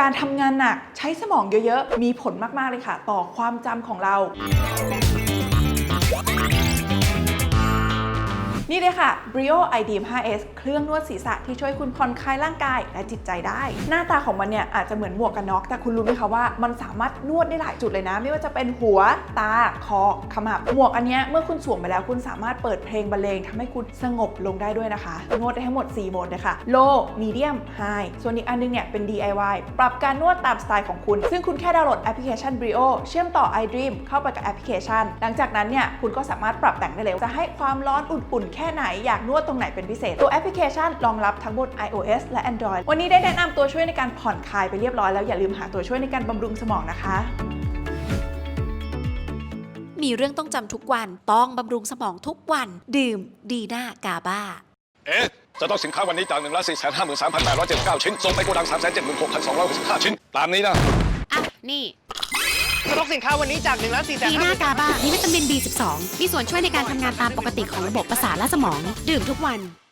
การทำงานหนักใช้สมองเยอะๆ มีผลมากๆเลยค่ะ ต่อความจำของเรา นี่เลยค่ะ Brio iDeam 5S เครื่องนวดศีรษะที่ช่วยคุณผ่อนคลายร่างกายและจิตใจได้ หน้าตาของมันเนี่ยอาจจะเหมือนหมวกกันน็อกแต่คุณรู้ไหมคะว่ามันสามารถนวดได้หลายจุดเลยนะ ไม่ว่าจะเป็นหัวตาคอขมับหมวกอันนี้เมื่อคุณสวมไปแล้วคุณสามารถเปิดเพลงบรรเลงทำให้คุณสงบลงได้ด้วยนะคะนวดได้ทั้งหมด 4 โหมดเลยค่ะ low medium high ส่วนอีกอันนึงเนี่ยเป็น DIY ปรับการนวดตามสไตล์ของคุณ ซึ่งคุณแค่ดาวน์โหลดแอปพลิเคชัน Brio เชื่อมต่อ iDream เข้าไปกับแอปพลิเคชัน หลังจากนั้นเนี่ยคุณก็สามารถปรับแต่งได้เลยจะให้ความร้อนอุ่นๆแค่ไหนอยากนวดตรงไหนเป็นพิเศษ ตัวแอปพลิเคชันรองรับทั้งบน iOS และ Android วันนี้ได้แนะนำตัวช่วยในการผ่อนคลายไปเรียบร้อยแล้วอย่าลืมหาตัวช่วยในการบำรุงสมองนะคะมีเรื่องต้องจำทุกวัน ต้องบำรุงสมองทุกวัน ดื่มดีน่ากาบ้า เอ๊ะ จะต้องสินค้าวันนี้จาก1นึ่งล้านสี่แสนห้าหมื่นสามพันแปดร้อยเจ็ดสิบเก้าชิ้น ส่งไปโกดังสามแสนเจ็ดหมื่นหกพันสองร้อยหกสิบห้าชิ้น ตามนี้นะ อะ นี่ สต็อกสินค้าวันนี้จาก1นึ่งล้านสี่แสนดีน่ากาบ้ามีวิตามิน B12 มีส่วนช่วยในการทำงานตามปกติของระบบประสาทและสมอง ดื่มทุกวัน